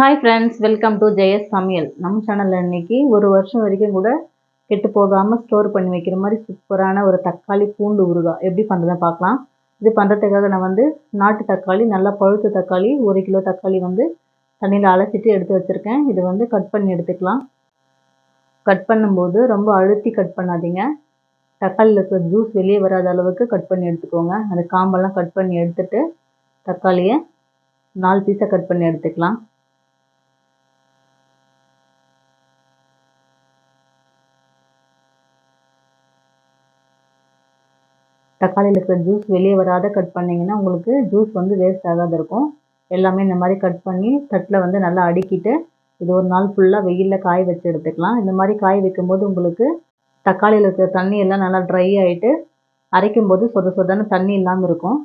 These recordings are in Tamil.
Hi friends welcome to Jayas Samayal. நம்ம சேனலில் இன்றைக்கி ஒரு வருஷம் வரைக்கும் கூட கெட்டு போகாமல் ஸ்டோர் பண்ணி வைக்கிற மாதிரி சூப்பரான ஒரு தக்காளி பூண்டு ஊறுகாய். எப்படி பண்ணுறதுன்னு பார்க்கலாம். இது பண்ணுறதுக்காக நான் வந்து நாட்டு தக்காளி நல்லா பழுத்த தக்காளி ஒரு கிலோ தக்காளி வந்து தண்ணியில் அலசிட்டு எடுத்து வச்சுருக்கேன். இது வந்து கட் பண்ணி எடுத்துக்கலாம். கட் பண்ணும்போது ரொம்ப அழுத்தி கட் பண்ணாதீங்க. தக்காளியில் இருக்கிற ஜூஸ் வெளியே வராத அளவுக்கு கட் பண்ணி எடுத்துக்கோங்க. அந்த காம்பெல்லாம் கட் பண்ணி எடுத்துட்டு தக்காளியை நாலு பீஸாக கட் பண்ணி எடுத்துக்கலாம். தக்காளியில் இருக்கிற ஜூஸ் வெளியே வராத கட் பண்ணிங்கன்னா உங்களுக்கு ஜூஸ் வந்து வேஸ்ட் ஆகாத இருக்கும். எல்லாமே இந்த மாதிரி கட் பண்ணி தட்டில் வந்து நல்லா அடுக்கிட்டு இது ஒரு நாள் ஃபுல்லாக வெயிலில் காய வச்சு எடுத்துக்கலாம். இந்த மாதிரி காய வைக்கும்போது உங்களுக்கு தக்காளியில் இருக்கிற தண்ணி எல்லாம் நல்லா ட்ரை ஆகிட்டு அரைக்கும் போது சொத சொதான தண்ணி இல்லாமல் இருக்கும்.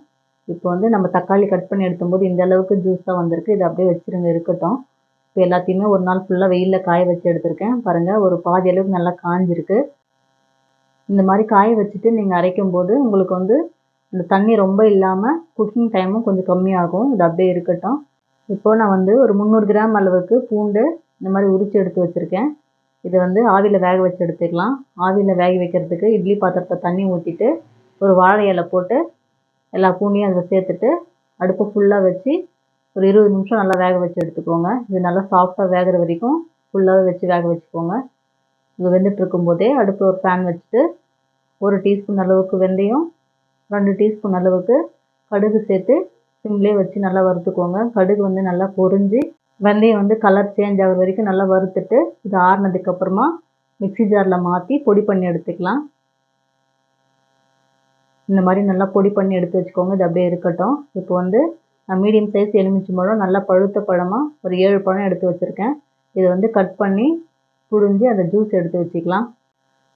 இப்போ வந்து நம்ம தக்காளி கட் பண்ணி எடுத்தும்போது இந்த அளவுக்கு ஜூஸ் தான் வந்திருக்கு. இது அப்படியே வச்சுருங்க இருக்கட்டும். இப்போ எல்லாத்தையுமே ஒரு நாள் ஃபுல்லாக வெயிலில் காய வச்சு எடுத்திருக்கேன். பாருங்கள் ஒரு பாதி அளவுக்கு நல்லா காஞ்சிருக்கு. இந்த மாதிரி காய வச்சுட்டு நீங்கள் அரைக்கும் போது உங்களுக்கு வந்து இந்த தண்ணி ரொம்ப இல்லாமல் குக்கிங் டைமும் கொஞ்சம் கம்மியாகும். இது அப்படியே இருக்கட்டும். இப்போது நான் வந்து ஒரு முந்நூறு கிராம் அளவுக்கு பூண்டு இந்த மாதிரி உரித்து எடுத்து வச்சுருக்கேன். இதை வந்து ஆவியில் வேக வச்சு எடுத்துக்கலாம். ஆவியில் வேக வைக்கிறதுக்கு இட்லி பாத்திரத்தை தண்ணி ஊற்றிட்டு ஒரு வாழை இலை போட்டு எல்லா பூண்டையும் அதில் சேர்த்துட்டு அடுப்பை ஃபுல்லாக வச்சு ஒரு இருபது நிமிஷம் நல்லா வேக வச்சு எடுத்துக்கோங்க. இது நல்லா சாஃப்டாக வேகிற வரைக்கும் ஃபுல்லாகவே வச்சு வேக வச்சுக்கோங்க. இங்கே வெந்துட்டுருக்கும் போதே அடுப்பில் ஒரு ஃபேன் வச்சுட்டு ஒரு டீஸ்பூன் அளவுக்கு வெந்தயம் ரெண்டு டீஸ்பூன் அளவுக்கு கடுகு சேர்த்து சிம்லேயே வச்சு நல்லா வறுத்துக்கோங்க. கடுகு வந்து நல்லா பொரிஞ்சு வெந்தயம் வந்து கலர் சேஞ்ச் ஆகிற வரைக்கும் நல்லா வறுத்துட்டு இது ஆறுனதுக்கப்புறமா மிக்ஸி ஜாரில் மாற்றி பொடி பண்ணி எடுத்துக்கலாம். இந்த மாதிரி நல்லா பொடி பண்ணி எடுத்து வச்சுக்கோங்க. இது அப்படியே இருக்கட்டும். இப்போ வந்து நான் மீடியம் சைஸ் எலுமிச்சை பழம் நல்லா பழுத்த பழமாக ஒரு ஏழு பழம் எடுத்து வச்சுருக்கேன். இதை வந்து கட் பண்ணி புழிஞ்சு அந்த ஜூஸ் எடுத்து வச்சுக்கலாம்.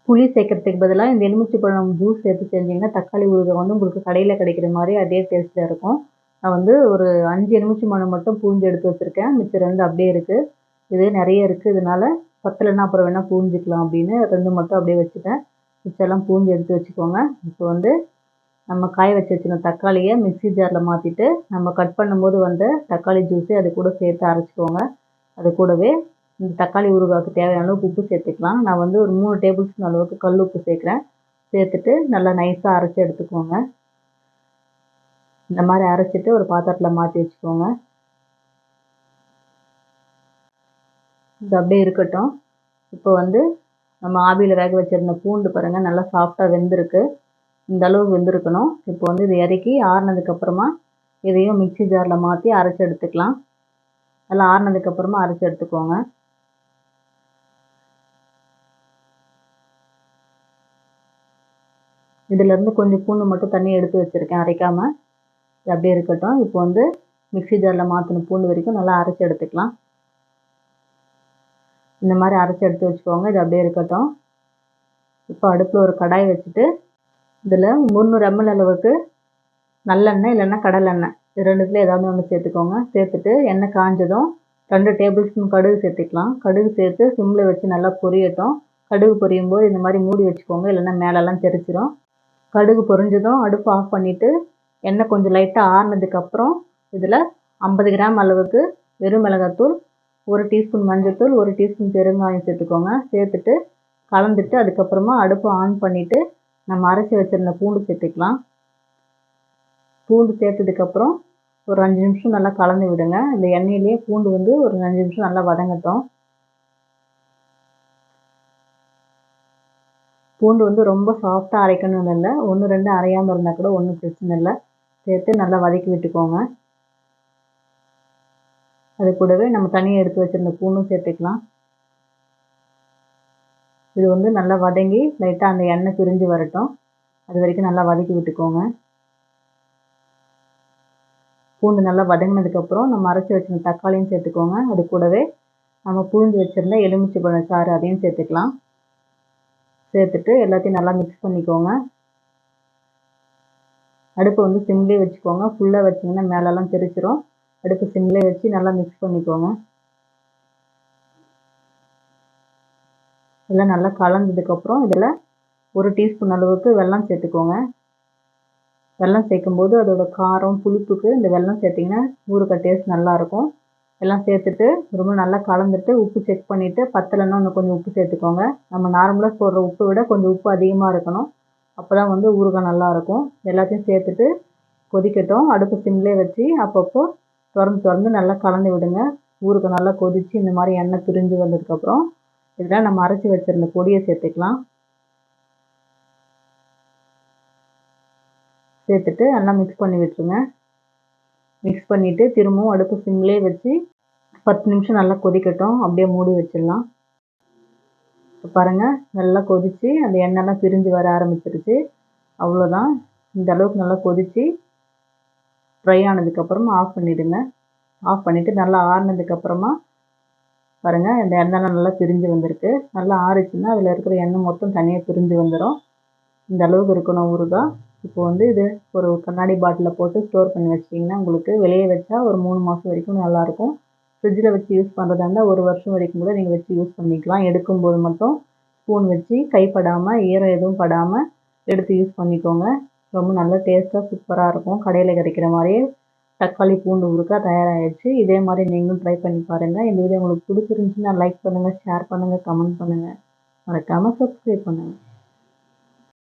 புளி சேர்க்கறதுக்கு பதிலாக இந்த எலுமிச்சை பழம் ஜூஸ் சேர்த்து செஞ்சிங்கன்னா தக்காளி ஊறுகாய் வந்து உங்களுக்கு கடையில் கிடைக்கிற மாதிரி அதே டேஸ்ட்டில் இருக்கும். நான் வந்து ஒரு அஞ்சு எலுமிச்சை பழம் மட்டும் பூஞ்சி எடுத்து வச்சுருக்கேன். மிச்சம் ரெண்டு அப்படியே இருக்குது இது நிறைய இருக்குது இதனால பத்தலைன்னா அப்புறம் வேணால் பூஞ்சிக்கலாம் அப்படின்னு ரெண்டு மட்டும் அப்படியே வச்சுட்டேன் மிச்சம்லாம் பூஞ்சி எடுத்து வச்சுக்கோங்க. இப்போ வந்து நம்ம காய வச்சு வச்சுருந்த தக்காளியை மிக்ஸி ஜாரில் மாற்றிட்டு நம்ம கட் பண்ணும்போது வந்த தக்காளி ஜூஸை அது கூட சேர்த்து அரைச்சிக்கோங்க. அது கூடவே இந்த தக்காளி ஊறுகாய்க்கு தேவையான அளவுக்கு உப்பு சேர்த்துக்கலாம். நான் வந்து ஒரு மூணு டேபிள் ஸ்பூன் அளவுக்கு கல் உப்பு சேர்க்குறேன். சேர்த்துட்டு நல்லா நைஸாக அரைச்சி எடுத்துக்கோங்க. இந்த மாதிரி அரைச்சிட்டு ஒரு பாத்திரத்தில் மாற்றி வச்சுக்கோங்க. இது அப்படியே இருக்கட்டும். இப்போ வந்து நம்ம ஆவியில் வேக வச்சுருந்த பூண்டு பாருங்கள் நல்லா சாஃப்டாக வெந்திருக்கு. இந்த அளவுக்கு வெந்திருக்கணும். இப்போ வந்து இது இறக்கி ஆறுனதுக்கப்புறமா இதையும் மிக்ஸி ஜாரில் மாற்றி அரைச்சி எடுத்துக்கலாம். நல்லா ஆறுனதுக்கப்புறமா அரைச்சி எடுத்துக்கோங்க. இதிலேருந்து கொஞ்சம் பூண்டு மட்டும் தண்ணி எடுத்து வச்சுருக்கேன் அரைக்காமல் இது அப்படியே இருக்கட்டும். இப்போ வந்து மிக்ஸி ஜாரில் மாற்றின பூண்டு வரைக்கும் நல்லா அரைச்சி எடுத்துக்கலாம். இந்த மாதிரி அரைச்சி எடுத்து வச்சுக்கோங்க. இது அப்படியே இருக்கட்டும். இப்போ அடுப்பில் ஒரு கடாய் வச்சுட்டு இதில் முந்நூறு எம்எல் அளவுக்கு நல்லெண்ணெய் இல்லைன்னா கடலெண்ணெய். இது ரெண்டுத்தில் ஏதாவது ஒன்று சேர்த்துக்கோங்க. சேர்த்துட்டு எண்ணெய் காஞ்சதும் ரெண்டு டேபிள் ஸ்பூன் கடுகு சேர்த்துக்கலாம். கடுகு சேர்த்து சிம்மில் வச்சு நல்லா பொரியட்டும். கடுகு பொரியும் போது இந்த மாதிரி மூடி வச்சுக்கோங்க. இல்லைன்னா மேலெல்லாம் தெரிச்சிடும் கடுகு பொரிஞ்சதும் அடுப்பு ஆஃப் பண்ணிவிட்டு எண்ணெய் கொஞ்சம் லைட்டாக ஆறினதுக்கப்புறம் இதில் ஐம்பது கிராம் அளவுக்கு வெறும் மிளகாத்தூள் ஒரு டீஸ்பூன் மஞ்சத்தூள் ஒரு டீஸ்பூன் பெருங்காயம் சேர்த்துக்கோங்க. சேர்த்துட்டு கலந்துட்டு அதுக்கப்புறமா அடுப்பு ஆன் பண்ணிவிட்டு நம்ம அரைச்சி வச்சுருந்த பூண்டு சேர்த்துக்கலாம். பூண்டு சேர்த்ததுக்கப்புறம் ஒரு அஞ்சு நிமிஷம் நல்லா கலந்து விடுங்க. இந்த எண்ணெயிலே பூண்டு வந்து ஒரு அஞ்சு நிமிஷம் நல்லா வதங்கட்டும். பூண்டு வந்து ரொம்ப சாஃப்டாக அரைக்கணும்னு இல்லை. ஒன்று ரெண்டு அரையாமல் இருந்தால் கூட ஒன்றும் பிரச்சனை இல்லை. சேர்த்து நல்லா வதக்கி விட்டுக்கோங்க. அது கூடவே நம்ம தனியாக எடுத்து வச்சுருந்த பூண்டும் சேர்த்துக்கலாம். இது வந்து நல்லா வதங்கி லைட்டாக அந்த எண்ணெய் பிரிஞ்சு வரட்டும். அது வரைக்கும் நல்லா வதக்கி விட்டுக்கோங்க. பூண்டு நல்லா வதங்கினதுக்கப்புறம் நம்ம அரைச்சி வச்சிருந்த தக்காளியும் சேர்த்துக்கோங்க. அது கூடவே நம்ம புழிஞ்சு வச்சுருந்த எலுமிச்சை பழம் சாறு அதையும் சேர்த்துக்கலாம். சேர்த்துட்டு எல்லாத்தையும் நல்லா மிக்ஸ் பண்ணிக்கோங்க. அடுப்பை வந்து சிம்லேயே வச்சுக்கோங்க. ஃபுல்லாக வச்சிங்கன்னா மேலெல்லாம் தெரிச்சிரும். அடுப்பு சிம்லேயே வச்சு நல்லா மிக்ஸ் பண்ணிக்கோங்க. எல்லாம் நல்லா கலந்ததுக்கப்புறம் இதில் ஒரு டீஸ்பூன் அளவுக்கு வெல்லம் சேர்த்துக்கோங்க. வெல்லம் சேர்க்கும்போது அதோட காரம் புளிப்புக்கு இந்த வெல்லம் சேர்த்திங்கன்னா ஊறுகாய் டேஸ்ட் நல்லாயிருக்கும் எல்லாம் சேர்த்துட்டு ரொம்ப நல்லா கலந்துட்டு உப்பு செக் பண்ணிவிட்டு பத்தலைன்னா இன்னும் கொஞ்சம் உப்பு சேர்த்துக்கோங்க. நம்ம நார்மலாக போடுற உப்பை விட கொஞ்சம் உப்பு அதிகமாக இருக்கணும். அப்போ தான் வந்து ஊறுகாய் நல்லாயிருக்கும் எல்லாத்தையும் சேர்த்துட்டு கொதிக்கட்டும். அடுப்பு சிம்லே வச்சு அப்பப்போ திறந்து திறந்து நல்லா கலந்து விடுங்க. ஊறுகாய் நல்லா கொதித்து இந்த மாதிரி எண்ணெய் பிரிஞ்சு வந்ததுக்கப்புறம் இதில் நம்ம அரைச்சி வச்சுருந்த பொடியை சேர்த்துக்கலாம். சேர்த்துட்டு நல்லா மிக்ஸ் பண்ணி விட்டுருங்க. மிக்ஸ் பண்ணிவிட்டு திரும்பவும் அடுப்பு சிம்லேயே வச்சு பத்து நிமிஷம் நல்லா கொதிக்கட்டும். அப்படியே மூடி வச்சிடலாம். இப்போ பாருங்கள் நல்லா கொதித்து அந்த எண்ணெய்லாம் பிரிஞ்சு வர ஆரம்பிச்சிருச்சு. அவ்வளோதான் இந்த அளவுக்கு நல்லா கொதித்து ஃப்ரை ஆனதுக்கப்புறமா ஆஃப் பண்ணிவிடுங்க ஆஃப் பண்ணிவிட்டு நல்லா ஆறினதுக்கப்புறமா பாருங்கள் இந்த எண்ணெய்லாம் நல்லா பிரிஞ்சு வந்திருக்கு. நல்லா ஆறிச்சுன்னா அதில் இருக்கிற எண்ணெய் மொத்தம் தனியாக பிரிஞ்சு வந்துடும் இந்த அளவுக்கு இருக்கணும் ஊறுகாய். இப்போ வந்து இது ஒரு கண்ணாடி பாட்டிலில் போட்டு ஸ்டோர் பண்ணி வச்சிட்டிங்கன்னா உங்களுக்கு வெளியே வச்சா ஒரு மூணு மாதம் வரைக்கும் நல்லாயிருக்கும் ஃப்ரிட்ஜில் வச்சு யூஸ் பண்ணுறதா இருந்தால் ஒரு வருஷம் வரைக்கும் கூட நீங்கள் வச்சு யூஸ் பண்ணிக்கலாம். எடுக்கும்போது மட்டும் ஸ்பூன் வச்சு கைப்படாமல் ஈரம் எதுவும் படாமல் எடுத்து யூஸ் பண்ணிக்கோங்க. ரொம்ப நல்ல டேஸ்ட்டாக சூப்பராக இருக்கும். கடையில் கிடைக்கிற மாதிரியே தக்காளி பூண்டு உருக்கா தயாராகிடுச்சு இதே மாதிரி நீங்களும் ட்ரை பண்ணி பாருங்கள் இந்த வீடியோ உங்களுக்கு பிடிச்சிருந்துச்சுன்னா லைக் பண்ணுங்கள் ஷேர் பண்ணுங்கள் கமெண்ட் பண்ணுங்கள் மறக்காமல் சப்ஸ்கிரைப் பண்ணுங்கள்